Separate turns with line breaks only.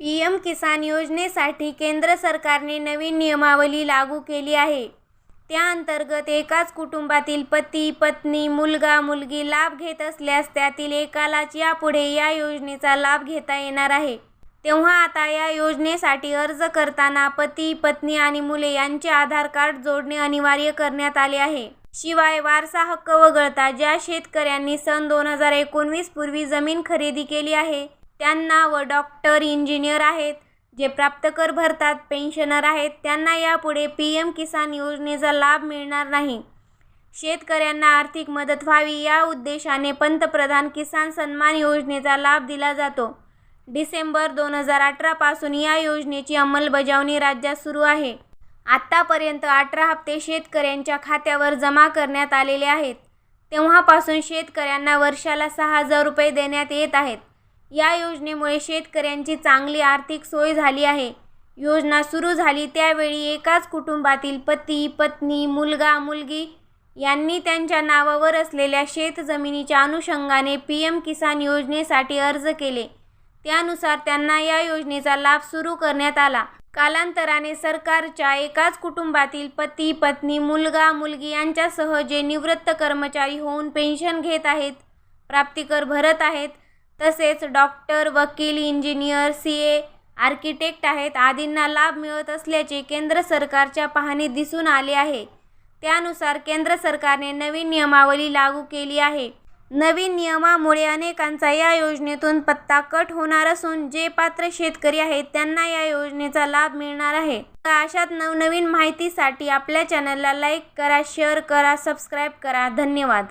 P M किसान योजनेसाठी केंद्र सरकारने नवीन नियमावली लागू केली आहे. त्याअंतर्गत एकाच कुटुंबातील पती पत्नी मुलगा मुलगी लाभ घेत असल्यास त्यातील एकालाच यापुढे या योजनेचा लाभ घेता येणार आहे. तेव्हा आता या योजनेसाठी अर्ज करताना पती पत्नी आणि मुले यांचे आधार कार्ड जोडणे अनिवार्य करण्यात आले आहे. शिवाय वारसा हक्क वगळता ज्या शेतकऱ्यांनी सन दोन हजार एकोणवीस पूर्वी जमीन खरेदी केली आहे त्यांना व डॉक्टर इंजिनियर आहेत जे प्राप्तकर भरतात पेन्शनर आहेत त्यांना यापुढे पी एम किसान योजनेचा लाभ मिळणार नाही. शेतकऱ्यांना आर्थिक मदत व्हावी या उद्देशाने पंतप्रधान किसान सन्मान योजनेचा लाभ दिला जातो. डिसेंबर दोन हजार अठरापासून या योजनेची अंमलबजावणी राज्यात सुरू आहे. आत्तापर्यंत अठरा हप्ते शेतकऱ्यांच्या खात्यावर जमा करण्यात आलेले आहेत. तेव्हापासून शेतकऱ्यांना वर्षाला सहा हजार रुपये देण्यात येत आहेत. या योजनेमुळे शेतकऱ्यांची चांगली आर्थिक सोय झाली आहे. योजना सुरू झाली त्यावेळी एकाच कुटुंबातील पती पत्नी मुलगा मुलगी यांनी त्यांच्या नावावर असलेल्या शेतजमिनीच्या अनुषंगाने पी एम किसान योजनेसाठी अर्ज केले. त्यानुसार त्यांना या योजनेचा लाभ सुरू करण्यात आला. कालांतराने सरकारच्या एकाच कुटुंबातील पती पत्नी मुलगा मुलगी यांच्यासह जे निवृत्त कर्मचारी होऊन पेन्शन घेत आहेत प्राप्तिकर भरत आहेत तसेच डॉक्टर वकील इंजिनियर सी ए आर्किटेक्ट आहेत. आदींना लाभ मिळत असल्याचे केंद्र सरकारच्या पाहणीत दिसून आले आहे. त्यानुसार केंद्र सरकारने नवीन नियमावली लागू केली आहे. नवीन नियमामुळे अनेकांचा या योजनेतून पत्ता कट होणार असून जे पात्र शेतकरी आहेत त्यांना या योजनेचा लाभ मिळणार आहे. तर अशात नवनवीन माहितीसाठी आपल्या चॅनलला लाईक करा शेअर करा सबस्क्राईब करा. धन्यवाद.